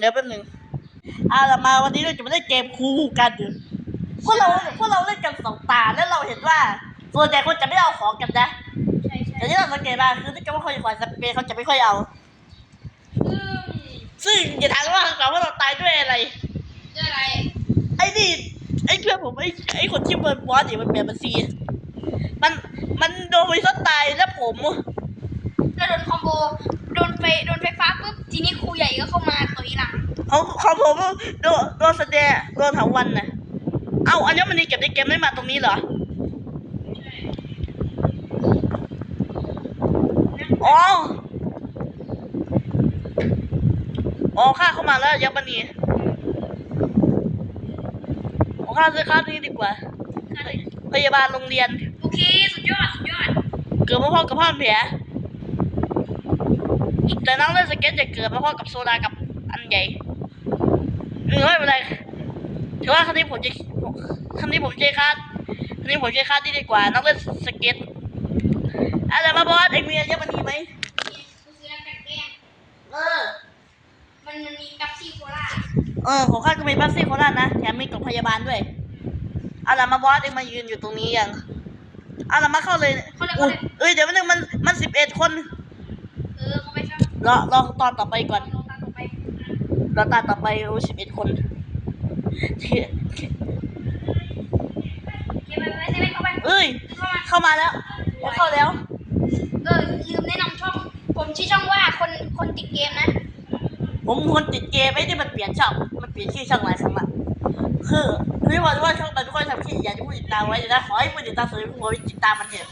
เดี๋ยวแป๊บหนึงเอาละมาวันนี้เราจะมาเล่นเกมคู่กันอยู่พวกเราพวกเราเล่นกันสองตาแล้วเราเห็นว่าส่วนใหญ่คนจะไม่เอาของกันนะใช่ใช่แต่ที่เราสังเกตมาคือถ้าเกิดว่าคนอยู่ฝ่ายสเปนเขาจะไม่ค่อยเอาอืมซึ่งอย่าถามว่าเราว่าเราตายด้วยอะไรด้วยอะไร ไอ้นี่ไอ้เพื่อนผมไอ้ไอ้คนที่เบิร์นบอสเนี่ยมันเปลี่ยนเป็นซีมันมันโดนไฟช็อตตายแล้วผมแล้วโดนคอมโบโดนไฟโดนไฟฟ้าปุ๊บทีนี้ครูใหญ่ก็เข้ามาต่อยหลังเขาเขาผมโดนโดนแสดงโดนถาวันน่ะเอ้าอันนี้มันนี่เก็บในเกมไม่มาตรงนี้เหรออ๋ออ๋อข้าเข้ามาแล้วยับมันนี่อ๋อข้าซื้อข้าวนี้ดีกว่า พยาบาลโรงเรียน โอเค สุดยอด สุดยอด เกิดมาพร้อมกับพ่อแผล แต่นั่งเล่นสเก็ตจะเกิดมาพร้อมกับโซดากับอันใหญ่เออไม่เป็นไรถือว่าครั้งนี้ผมจะครั้งนี้ผมเจคาดครั้งนี้ผมเจคาดที่ดีกว่า นั่งเล่นสเก็ตอะไรมาบอสเอ็งมีอะไรมันมีไหมกูซื้อน้ำกันแกล้งเออ มันมันมีกัปซี่โคล่าเออ ของข้าก็มีบัสซี่โคราชนะ แถมมีกล่องพยาบาลด้วยเอาล่ะมาบอสเอ็งมายืนอยู่ตรงนี้ยังเอาล่ะมาเข้าเลยอุ๊ยเอ้ยเดี๋ยวมันงมันมันสิบเอ็ดคน เออเขาไปชอบ รอรอตอนต่อไปก่อนลงตามต่อไปเราตาต่อไปโอ้สิบเอ็ดคนที่เก็บไปไปเซเว่นเข้าไปเอ้ย เข้ามาเข้ามาแล้วแล้วเข้าแล้วเออลืมแนะนำช่อง ผมชื่อช่องว่าคนคนติดเกมนะ ผมคนติดเกมไอ้ที่มันเปลี่ยนช่อง มันเปลี่ยนชื่อช่องหลายครั้งละคือไม่ว่าว่าช่องมันทุกคนทำคลิปอยากจะพูดติดตามไว้เลยนะขอให้ผู้ติดตามสวยผู้ติดตามมันเถอะ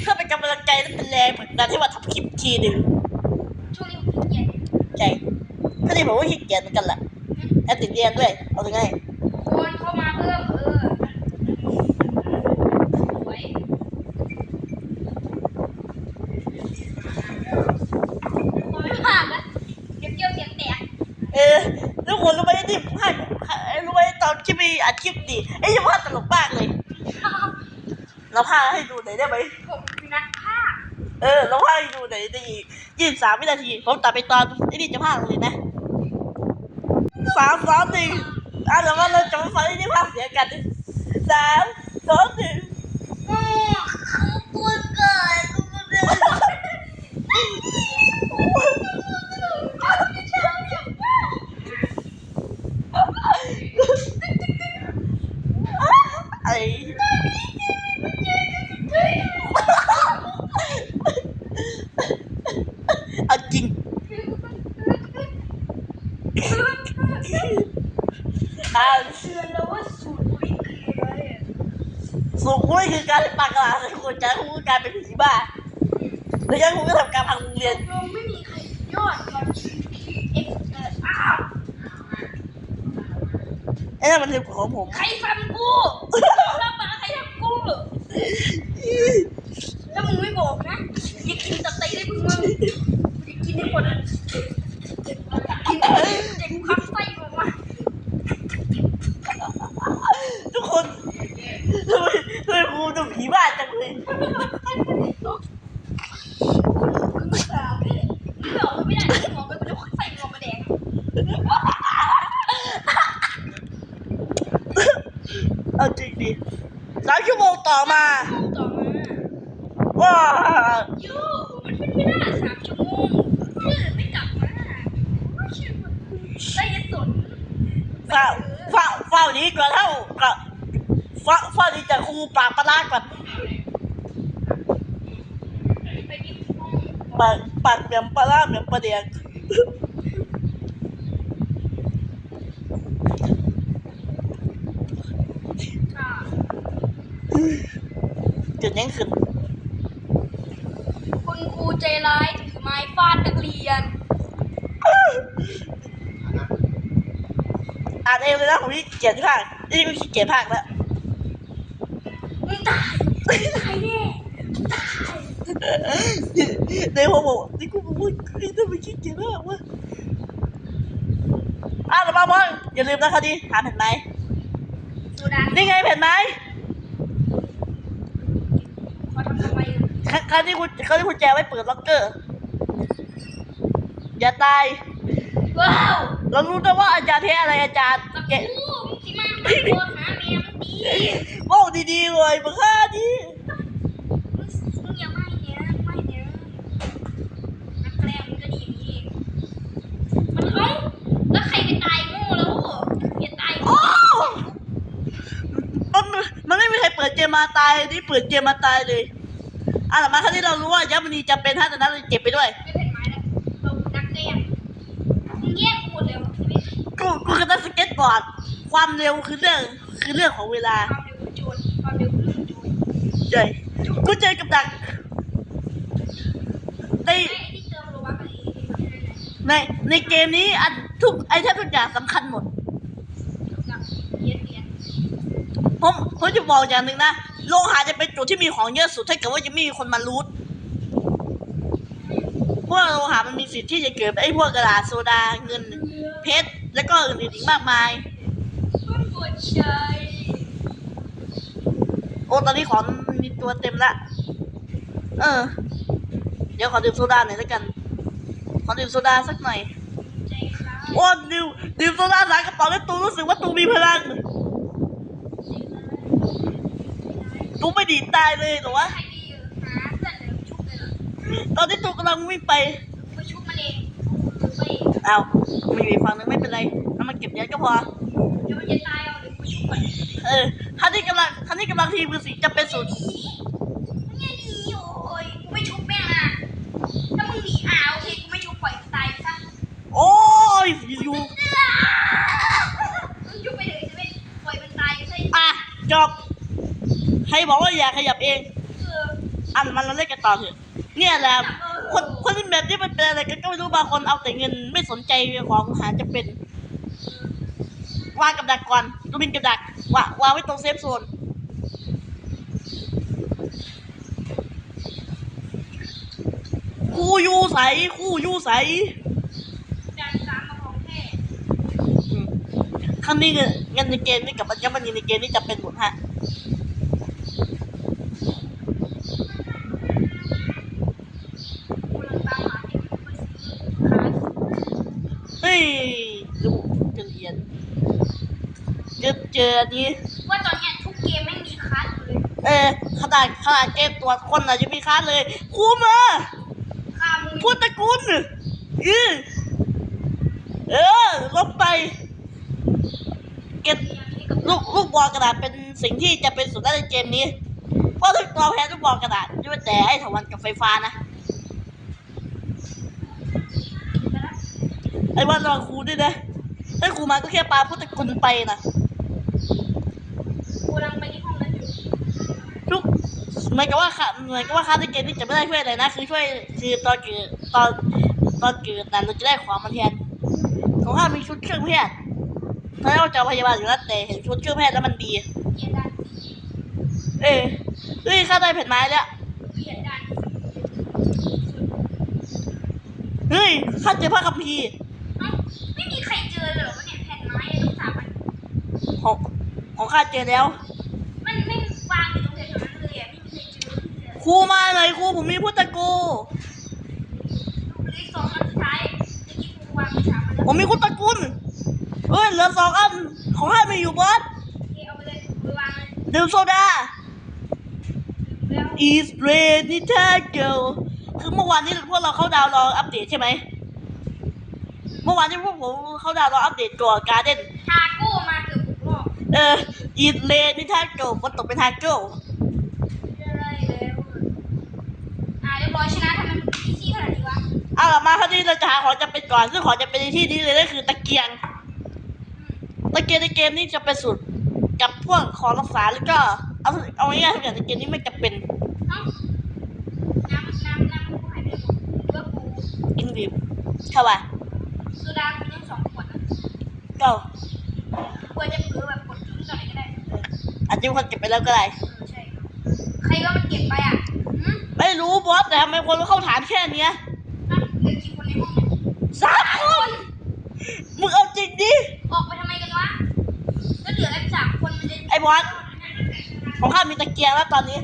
เพื่อเป็นกำลังใจและเป็นแรงผลักดันให้มาทำคลิปทีหนึ่งช่วงนี้ผมขี้เกียจ ใจก็ที่ผมว่าขี้เกียจเหมือนกันแหละแล้วติดเรียนด้วย เอาถึงไงคนเข้ามาเพิ่มเออสวยผมไม่ผ่านนะเดี๋ยวเกี่ยวเสียงแตกเออทุกคนรู้ไหมที่ผมให้รู้ไหมตอนที่มีอัดคลิปดิไอ้ยี่ห้อตลกมากเลย เราพาให้ดูหน่อยได้ไหมผมคือนักภาค เออ เราพาให้ดูหน่อยได้อีก ยี่สิบสามวินาที ผมตัดไปตอนไอ้นี่จะพากเลยนะสามสองหนึ่งอะเดี๋ยวว่าเราจะมาฟังไอ้นี่พากเสียงกันสามสองหนึ่ง อือคือกูเกิดกูเกิด ไอ้เอาจริงอ่า เชื่อแล้วว่าสูตรวิคืออะไรอะ สูงคุ้ยคือการปากกาใส่คน ใจคุ้ยการเป็นผีบ้าแล้วยังคุ้ยก็ทำการพังโรงเรียนเราไม่มีใครยอดกว่า GPX เอออ้าวไอ้นั่นมันคือของผม ใครทำกูรับมาใครทำกูถ้ามึงไม่บอกนะอย่ากินตับไตได้มึงมึงอย่ากินให้หมดอะกินเด็กพักไส้ออกมา ทุกคนทำไมทำไมครูดูผีบ้าจังเลย มึงสาวไม่ได้มึงบอกไม่ได้หมอไปกูจะใส่หมวกมาแดง เอาจริงดิสามชั่วโมงต่อมา ต่อมา ว้า ยูมันเป็นเวลาสามชั่วโมงเพื่อนไม่กลับมาไม่เชื่อมัน ได้ยันสุดฝ้าฝ้าฝ้านี้ก่อนเท่ากับฝ้าฝ้านี้จะครูปราบประหลาดก่อนไปที่ห้องปากปากเหมือนปลาร้าเหมือนปลาเดียงค่ะจุดยังขึ้นคุณครูใจร้ายถือไม้ฟาดนักเรียน อ่านเองเลยนะผมที่เกียรภาคนี่ไม่ขี้เกียจภาคแล้วมึงตายมึงตายแน่ในหัวผมนี่กูบอกว่าไอ้ทำไมขี้เกียจมากวะอะเดี๋ยวมาบอลอย่าลืมนะคะดิหาแผ่นไม้โซดานี่ไงแผ่นไม้เขาทำทำไมครั้งครั้งที่คุณครั้งที่คุณแจไว้เปิดล็อกเกอร์ อย่าตาย ว้าว เรารู้แต่ว่าอาจารย์เทอะไรอาจารย์ตะแกกูมึงสิมาตะโกนหาแม่มันดีบอกดีๆเลยมึงฆ่าดิมึงมึงอย่าไม่เนี่ยไม่เนี่ยนักแกล้งมันก็ดีอย่างนี้มันเอ้าแล้วใครไปตายโง่แล้วอย่าตายโอ้มันมันไม่มีใครเปิดเกมมาตายนี่เปิดเกมมาตายเลยอะแต่มาครั้งที่เรารู้ว่ายับมณีจำเป็นถ้าแต่นั้นเราเก็บไปด้วยไม่เป็นไม้แล้วเรานักแกล้งมึงแยก วิตกูกูคือนักสเก็ตบอร์ด ความเร็วคือเรื่องคือเรื่องของเวลาความเร็วคือโจรความเร็วคือเรื่องโจรใช่กูเจอกับดักในไอ้ที่เติมโลบัคอะไรในในเกมนี้อันทุกไอเทมทุกอย่างสำคัญหมดกับเย็นเย็นผมผมจะบอกอย่างหนึ่งนะโรงหาจะเป็นจุดที่มีของเยอะสุดถ้าเกิดว่ายังไม่มีคนมารูทพวกโรงหามันมีสิทธิ์ที่จะเกิดไอ้พวกกระดาษโซดาเงินเพชร แล้วก็อื่นๆอีกมากมายต้นบัวใจโอ้ตอนนี้ของมีตัวเต็มละ เออ เดี๋ยวขอดื่มโซดาหน่อยแล้วกัน ขอดื่มโซดาสักหน่อยใจร้ายโอ้ดื่มดื่มโซดาสายกระเป๋าแล้วตูรู้สึกว่าตูมีพลังตูไม่ดีดตายเลยเหรอวะใครดีหาเพื่อนเลยชุบเลยเหรอตอนที่ตูกำลังวิ่งไปไปชุบมันเอง ไปเอาไม่มีฝั่งนึงไม่เป็นไรเอามาเก็บเยอะก็พอเดี๋ยวมันจะตายเอาเดี๋ยวไปชุบมันเออท่านที่กำลังท่านที่กำลังทีมคือสีจะเป็นศูนย์หนีมันยังหนีโอ้ยกูไม่ชุบแม่งอะถ้ามึงหนีอ่าโอเคกูไม่ชุบปล่อยมันตายซะโอ้ยอยู่มึงชุบไปเลยจะไม่ปล่อยมันตายใช่อะจบใครบอกว่าอย่าขยับเอง เอออันมันเราเล่นกันต่อเถอะเนี่ยแหละ คนคนที่แบบนี้มันเป็นอะไรกันก็ไม่รู้บางคนเอาแต่เงินไม่สนใจของหาจะเป็นวางกับดักก่อนดูบินกับดักวางวางไว้ตรงเซฟโซนคู่ยูใสคู่ยูใสจานสามมาของแท้อืมครั้งนี้เงินในเกมนี้กับอัญมณีในเกมนี้จะเป็นหมดฮะ กูกำลังตามหาเด็กมาซื้อคาส เฮ้ยดูจะเรียน เจอเจออันนี้ ว่าตอนเนี้ยทุกเกมไม่งมีคาสเลยเออขนาดขนาดเกมตรวจคนอะยังมีค้าเลยครูมาข้ามึงพูดตระกูลเออเออลบไป เก็บลูกลูกบอลกระดาษเป็นสิ่งที่จะเป็นสุดได้ในเกมนี้ เพราะทุกตัวแพ้ลูกบอลกระดาษไม่ว่าแต่ไอ้ถวันกับไฟฟ้านะ ไอ้วันรองครูด้วยนะถ้าครูมาก็แค่ปาพุทธคุณไปนะ กูกำลังไปที่ห้องนั้นอยู่ทุกเหมือนกับว่าค่ะเหมือนกับว่าค่าในเกมนี้จะไม่ได้ช่วยอะไรนะ คือช่วยคือตอนเกิดตอนตอนเกิดนั้นเราจะได้ของมาแทนของข้ามีชุดเครื่องแพทย์ตอนแรกว่าจะเอาพยาบาลอยู่แล้วแต่เห็นชุดเครื่องแพทย์แล้วมันดี เกียรดันเอ้ยเฮ้ยข้าได้แผ่นไม้แล้ว เกียรดันเฮ้ยข้าเจอพระคัมภีร์เอ้าไม่มีใครเจอเลยเหรอวะเนี่ยแผ่นไม้ต้องสามอันของ ของข้าเจอแล้ว มันไม่วางอยู่ตรงแถวๆนั้นเลยอะไม่มีใครเจอเลยครูมาเลยครูผมมีพุทธกูเหลืออีกสองอันสุดท้ายตะกี้กูวางไปสามอันแล้วผมมีพุทธกุลเอ้ยเหลือสองอันของข้ามีอยู่บอสโอเคเอาไปเลยไปวางเลยดื่มโซดา แล้ว Is ready to go คือเมื่อวานนี้พวกเราเข้าดาวน์รออัปเดตใช่ไหม เมื่อวานที่พวกผมเข้าดาวน์รออัปเดตตัวการ์เด้น ทาโก้มาเกือบทุก รอบเออ Is ready to go ฝนตกเป็นทาโก้ได้แล้วอ่าเรียบร้อยชนะทำไมมันอีซี่ขนาดนี้วะเอาล่ะมาคราวนี้เราจะหาของจะเป็นก่อน ซึ่งของจะเป็นในที่นี้เลยก็คือตะเกียง ตะเกียงในเกมนี้จะเป็นสูตรกับพวกของรักษาแล้วก็ เอาเอาง่ายๆทุกอย่างในเกมนี้ไม่จำเป็นเอ้าน้ำน้ำน้ำกูหายไปไหนหมดเพื่อกูกินดื่มเข้าไปโซดากูยังสองขวดนะก็ กลัวจะเผลอแบบกดทิ้งตอนไหนก็ได้อาจจะมีคนเก็บไปแล้วก็ได้เออใช่ ใครก็มันเก็บไปอะหืมไม่รู้บอสแต่ทำไมคนเข้าฐานแค่เนี้ยอะเหลือกี่คนในห้องเนี่ยสามคนมึงเอาจริงดิออกไปทำไมกันวะก็เหลือแค่สามคนมันจะไอ้บอสของข้ามีตะเกียงแล้วตอนนี้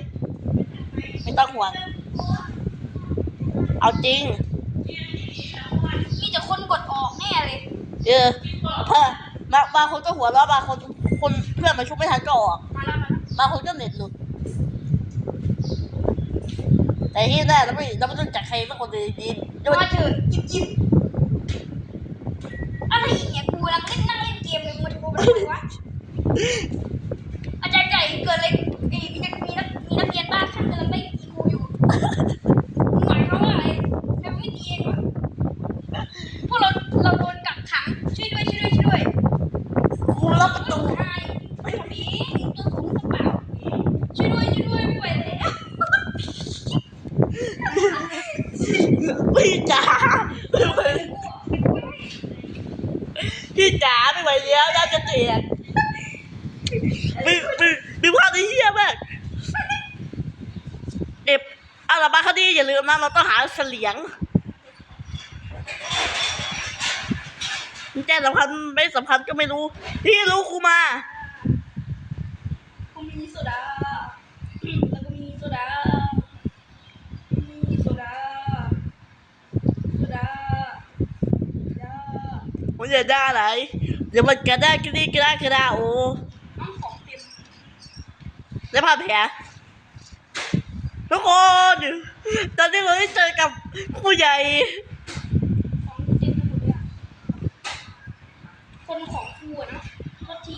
ไม่ต้องห่วง เอาจริง มีแต่คนกดออกแน่เลยเเออเพื่อ บางบางคนก็หัวเราะบางคนคนเพื่อนมาชุบไม่ทันก็ออกมาแล้วมาแล้วบางคนก็เน็ตหลุดแต่ที่แน่เราไม่เราไม่ต้องจากใครสักคนเลยดีๆมาเถอะจิบจิบอะไรอีกเนี่ยกูกำลังเล่นนั่งเล่นเกมเลยมันกูเป็นอะไรวะอาจารย์ใหญ่เกิดอะไรเอ้ยมีนักมีนักมีนักเรียนบ้านข้างกำลังไล่ตีกูอยู่มึงหมายความว่าอะไรทำไมไม่ตีเองวะพวกเราเราโดนกักขังช่วยด้วยช่วยด้วยช่วยด้วย ครูรับประตู ใช่ไม่ทำเองตัวสูงกระเป๋าช่วยด้วยช่วยด้วยไม่ไหวแล้ว พี่จ๋าไม่พี่จ๋าไม่ไหวแล้วน่าจะเตียกมีมีมีภาพที่เฮี้ยมากเด็บอะไรบ้างคดีอย่าลืมนะเราต้องหาเสลียงแจ้งสำคัญไม่สำคัญก็ไม่รู้ ที่รู้ครูมา กูมีโซดาแล้วก็มีโซดามีโซดาโซดาโซดา มันจะได้อะไร เดี๋ยวมันกระด้างกระดี้กระด้างกระด้างโอ้น้องของเต็มแล้วผ่าแผลทุกคนตอนนี้เราได้เจอกับผู้ใหญ่ของเต็มไปหมดเลยอะคนของกูอะนะโทษที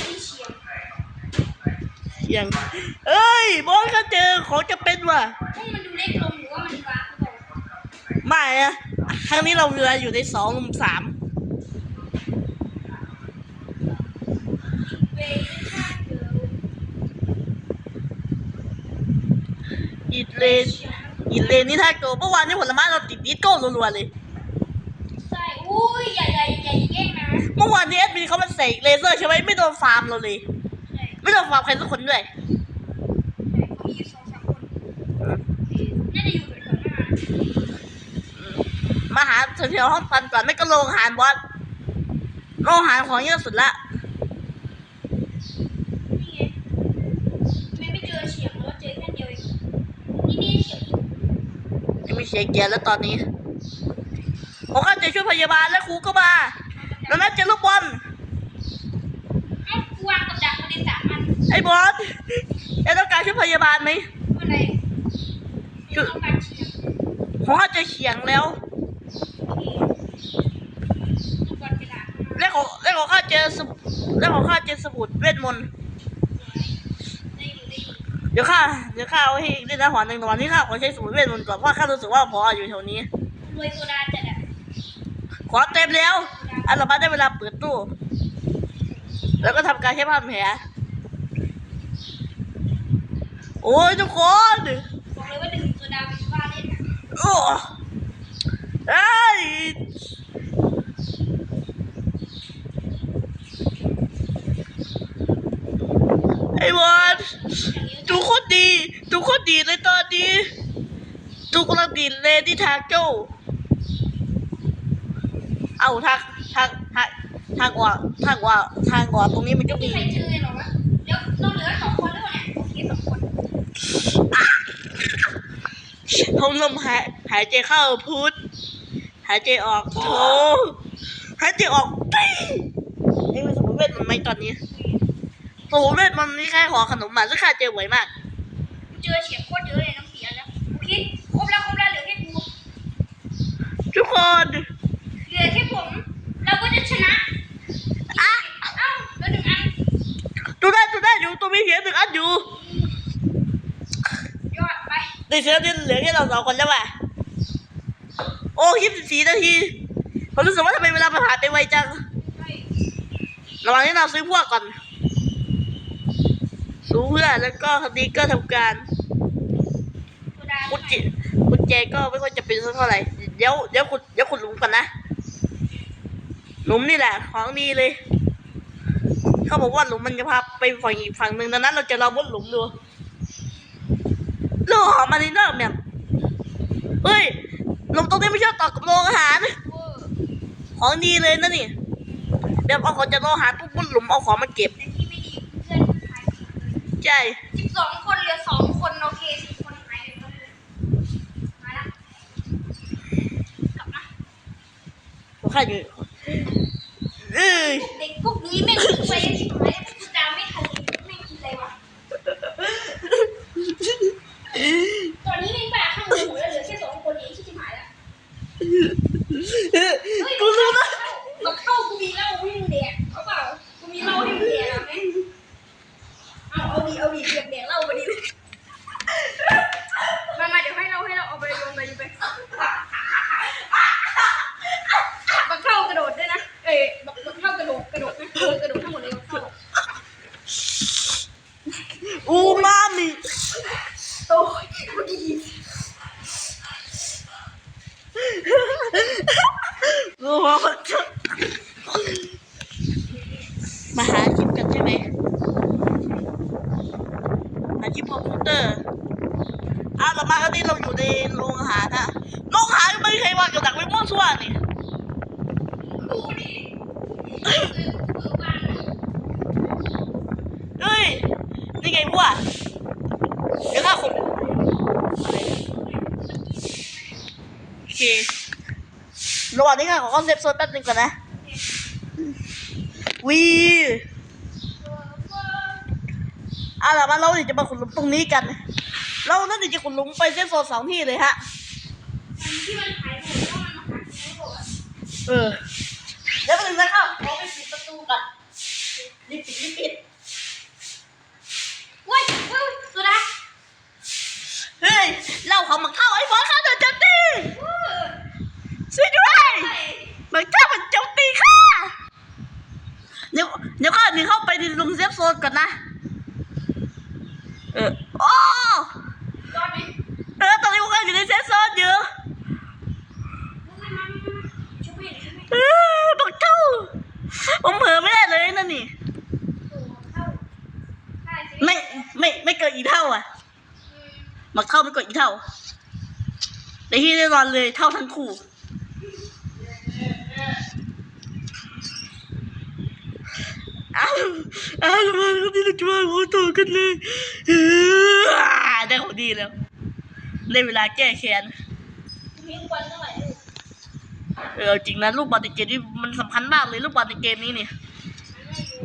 ที่เชียงเสียง เอ้ยบอสเขาเจอของจะเป็นว่ะ พวกมันดูเล็กลงหรือว่ามันว้าหรือเปล่าไม่อะ ครั้งนี้เราเรืออยู่ในสองลุมสามเวย์ข้างเดิมอีเลนอีเลนนี่ถ้าเกิดเมื่อวานนี้ผลไม้เราติดดิสโก้รัวๆเลย ใช่อุ้ยอย่าอย่าอย่าแย่งนะ เมื่อวานนี้แอดมินเขามาเสกเลเซอร์ใช่ไหมไม่โดนฟาร์มเราเลยใช่ไม่โดนฟาร์มใครสักคนด้วยใช่เขามีอยู่สองสามคนน่าจะอยู่แถวๆหน้า มาหาแถวห้องฟันก่อนไม่ก็โรงอาหารบอสโรงอาหารของเยอะสุดละไม่ไม่เจอเฉียงแล้วเจอแค่เดียวเองนี่นี่เฉียงยังมีเสียงเกียร์แล้วตอนนี้ผมเข้าใจช่วยพยาบาลแล้วครูก็มาแล้วนัดเจอลูกบอลเอ้ากูวางกับดักมาในสามอันไอ้บอสเอ้ต้องการช่วยพยาบาลไหมเมื่อไรคือต้องการเฉียงผมเข้าใจเฉียงแล้ว เคลูกบอลกระดาษแล้วของแล้วของข้าเจอสมุดแล้วของข้าเจอสมุดเวทมนต์ได้อยู่ได้อยู่เดี๋ยวข้าเดี๋ยวข้าเอาให้เล่นนะหวานหนึ่งตอนนี้ข้าขอใช้สมุดเวทมนต์ก่อนเพราะข้ารู้สึกว่าพออยู่แถวนี้รวยโซดาจัดอะขอเต็มแล้วอันละมาได้เวลาเปิดตู้ แล้วก็ทำการใช้ผ้าพันแผลโอ้ยทุกคนบอกเลยว่าดื่มโซดาเป็นบ้าเล่นอะโอ้ เอ้ยไอ้บอลอย่างนี้ทุกคนดีทุกคนดีเลยตอนนี้ทุกคนกำลังดีเลยที่ทางโจ้เอาทางทางทางทางออกทางออกทางออกตรงนี้มันก็ไม่มีมี ใครเจอเลยเหรอวะเดี๋ยวเราเหลือสองคนแล้วเนี่ยโอเคสองคนทงลมหายหายใจเข้าพุท หายใจออกโทหายใจออกปีนี่มันสมุนเวทมันไหมตอนนี้สมุนเวทมันนี่แค่ขอขนมมาซึ่งข้าเจอบ่อยมากกูเจอเฉียงโคตรเยอะเลยน้องเสียแล้วโอเคครบแล้วครบแล้วเหลือแค่กูทุกคนเหลือแค่ผมเราก็จะชนะอะเอ้าเหลือหนึ่งอันดูได้ดูได้อยู่ตัวมีเสียงหนึ่งอันอยู่ยอดไปในเสียงนี่เหลือแค่เราสองคนแล้วว่ะ โอ้ยี่สิบสี่นาทีผมรู้สึกว่าทำไมเวลามันผ่านไปไวจัง ระหว่างนี้เราซื้อพวกก่อน ซื้อเพื่อแล้วก็คดีก็ทำการโซดากุญแจกุญแจก็ไม่ค่อยจะเป็นสักเท่าไหร่ เดี๋ยวเดี๋ยวขุดเดี๋ยวขุดหลุมก่อนนะ หลุมนี่แหละ ของดีเลย เขาบอกว่าหลุมมันจะพาไปฝั่งอีกฝั่งหนึ่งดังนั้น เราจะลองมุดหลุมดูโลหอมมาในนอกเนี่ยเฮ้ยหลุม ตรงนี้ไม่ชอบต่อกับโรงอาหารเวอร์ของดีเลยนะนี่เดี๋ยวเอาของจากโรงอาหารปุ๊บมุดหลุมเอาของมาเก็บในที่ไม่ดีเพื่อนหายไปหมดเลยใช่ สิบสองคนเหลือสองคนโอเคสิบคนหายไปหมดเลยมาละกลับมาของข้าอยู่เอ้ย เด็กพวกนี้ไม่งวิ่งไปชิบหายพูดจาไม่ทันไม่งกินอะไรวะ ตอนนี้แม่งบ้าข้างหูแล้วเหลือแค่สองคนเองที่ชิบหายแล้ว เฮ้ย กูรู้นะ มาเข้ากูมีเหล้าให้มึงแดกเอาเปล่ากูมีเหล้าให้มึงแดกเอาไหม เอาเอาดีเอาดีเก็บแดกเหล้าไปดิมามาเดี๋ยวให้เราให้เราเอาไปรวมไปไปบักเข้ากระโดดด้วยนะ เอ้ยบักบักเข้ากระโดดกระโดดนะเออกระโดดทั้งหมดเลยบักเข้า อูมามิ โอ้ยกูดี โอ้โหมาหาคลิปกันใช่ไหมหาคลิปคอมพิวเตอร์อ้าวเรามากันนี่เราอยู่ในโรงอาหารนะโรงอาหารไม่มีใครวางกับดักไว้มั่วซั่วนี่ กูดีเออเออวางนะ เฮ้ย นี่ไงพวกเดี๋ยวข้าคงโอ เค ระหว่างนี้ข้าขอคอนเซปต์โซนแป๊บนึงก่อนนะวีอะล่ะมาเราเดี๋ยวจะมาขุดหลุมตรงนี้กัน เราน่าจะขุดหลุมไปเส้นโซนสองที่เลยฮะที่มันหายไปเพราะมันมาหากูบอกว่าเออ เดี๋ยวไปถึงนะครับขอไปปิดประตูก่อนรีบปิดรีบปิด เว้ยเว้ยสุดา เฮ้ยเล่าของมันเข้าไอ้บอสข้าโดนโจมตี เออ ช่วยด้วย ใช่ มันเข้ามันโจมตีข้าเดี๋ยวเดี๋ยวข้าหนีเข้าไปในลุมเซฟโซนก่อนนะ เออโอ้ รอดไหม เออตอนนี้พวกเราอยู่ในเซฟโซนอยู่ มึงไม่มาไม่มาช่วยไม่ช่วยไม่ เออบอกเข้าผมเผลอไม่ได้เลยนั่นนี่ โอ้เข้าใช่สิ ไม่ไม่ไม่เกินอีกเท่าอะ อืม มันเข้าไม่เกินอีกเท่า ในที่แน่นอนเลยเท่าทั้งคู่ อ้าวอ้าวมาที่เราจะมาขอต่อกันเลยได้ของดีแล้วได้เวลาแก้แค้นเออจริงนะลูกบอลในเกมนี้มันสำคัญมากเลยลูกบอลในเกมนี้เนี่ยมันไม่อยู่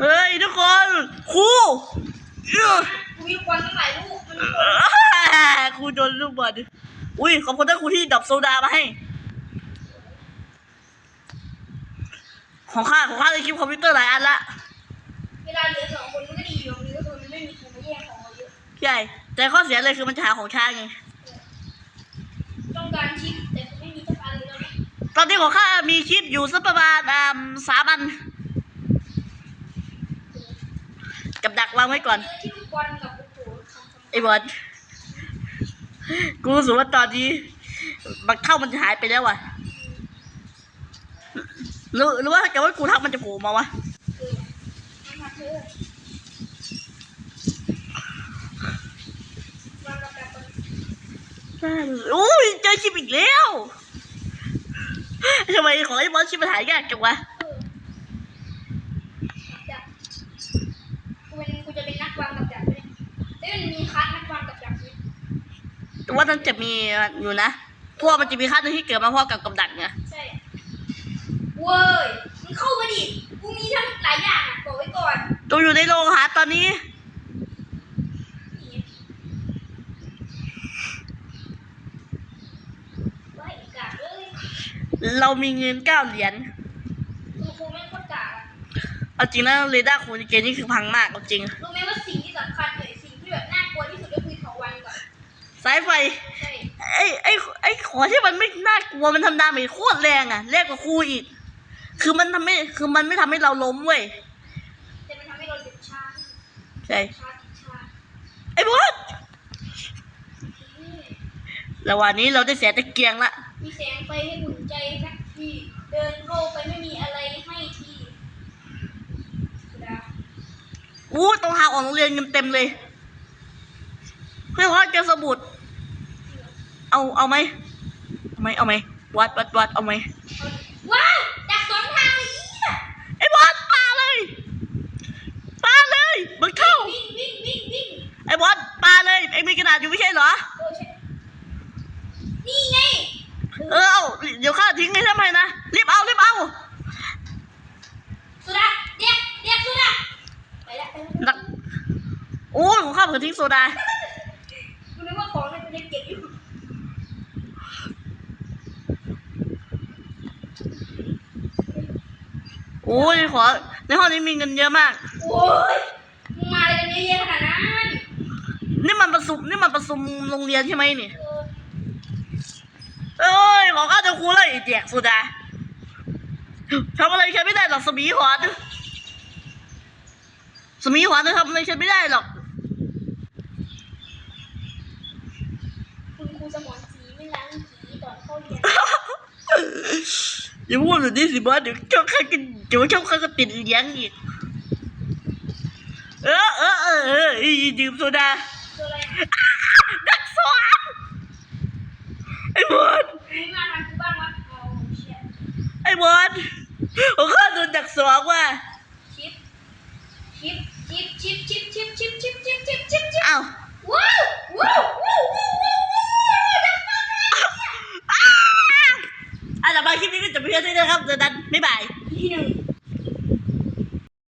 เฮ้ยทุกคนครูมีควันเท่าไหร่ลูก ครูโดนลูกบอลอุ้ยขอบคุณท่านครูที่ดับโซดามาให้ ของข้าของข้าในคลิปคอมพิวเตอร์หลายอันละเวลาเหลือสองคนมันก็ดีอยู่ตรงนี้ก็คือมันไม่มีใครมาแย่งของเราเยอะใช่แต่ข้อเสียเลยคือมันจะหาของช้าไงต้องการชิปแต่ไม่มีสักอันเลยตอนนี้ตอนนี้ของข้ามีคลิปอยู่สักประมาณอ่าสามอันกับดักวางไว้ก่อนเจอที่ลูกบอลกับโอ้โหคำสำ ไอ้บอลกูรู้สึกว่าตอนนี้บักเข้ามันจะหายไปแล้วว่ะหรือหรือว่าถ้าเกิดว่ากูทักมันจะโผล่มาวะว้าวโอ้ยเจอชิปอีกแล้วทำไมของไอ้บอลชิปมันหายยากจังวะ เออจับกูเป็นกูจะเป็นนักวางกับดัก เลยแต่มันมีคัสนักวางกับดักนี่แต่ว่ามันจะมีอยู่นะเพราะวกมันจะมีค่าหนึ่งที่เกิดมาพร้อมกับกับดักไงใช่เว้ยมึงเข้ามาดิกูมีทั้งหลายอย่างอะบอกไว้ก่อนตัวอยู่ในโรงอาหารตอนนี้ นี่ว่าอีกกากเลยเรามีเงินเก้าเหรียญคุณครูไม่งโคตรกากอะเอาจริงนะเรดาร์คูในเกมนี้คือพังมากเอาจริง รู้ไหมว่า สายไฟใช่ไอ้ไอ้ไอ้ขอที่มันไม่น่ากลัวมันทำดาเมจโคตรแรงอะแรงกว่าครูอีก คือมันทำให้คือมันไม่ทำให้เราล้มเว้ยแต่มันทำให้เราเจ็บชาใช่ชาติดชาไอ้บอสระหว่างนี้เราได้เสียตะเกียงละมีแสงไฟให้อุ่นใจสักทีเดินเข้าไปไม่มีอะไรให้ทีสุดาอู้ตรงทางออกโรงเรียนเงินเต็มเลยเพื่อนว่าเจอสมุด เอาเอาไหมเอาไหมเอาไหมวัดวัดวัดเอาไหมเอาว้าวจากสองทางเลยเนี่ยไอ้บอสปาเลยปาเลยมันเข้าวิ่งวิ่งวิ่งวิ่งไอ้บอสปาเลยไอ้มีกระดาษอยู่ไม่ใช่เหรอเออใช่นี่ไงเดี๋ยวข้าทิ้งให้ทำไมนะรีบเอารีบเอาสุดาเรียกเรียกสุดาไปแล้วไปแล้วดักโอ้ยของข้าเผื่อทิ้งโซดา กูนึกว่าของในเป็นเก็บอยู่ โอ้ยขอ ในห้องนี้มีเงินเยอะมาก โอ้ยมึงมาอะไรกันเยอะแยะขนาดนั้นนี่มันประสุมนี่มันประสุมโรงเรียนใช่ไหมนี่เออเอ้ยขอข้าจะครูเลยแจกโซดาทำอะไรฉันไม่ได้หรอกสมีหวานสมีหวานจะทำอะไรฉันไม่ได้หรอก คุณครูสมอนสีไม่ล้างผีตอนเข้าเรียน อย่าพูดแบบนี้สิบอสเดี๋ยวเจ้าข้ากันเดี๋ยวเจ้าข้าก็ติดเลี้ยงอีกเออเออเออเอออีดื่มโซดาตัวอะไรดักสวนไอ้บอสมึงมาทำกูบ้างวะเอาเชียไอ้บอสของข้าโดนดักสวนว่ะชิปชิปชิปชิปชิปชิปชิปชิปชิปชิปชิปชิปอ้าวว้าวว้าวว้าวว้าวว้าวว้าว อะต่อไปคลิปนี้ก็จะเพียงเท่านี้นะครับเดี๋ยวนั้นบ๊ายบายที่หนึ่ง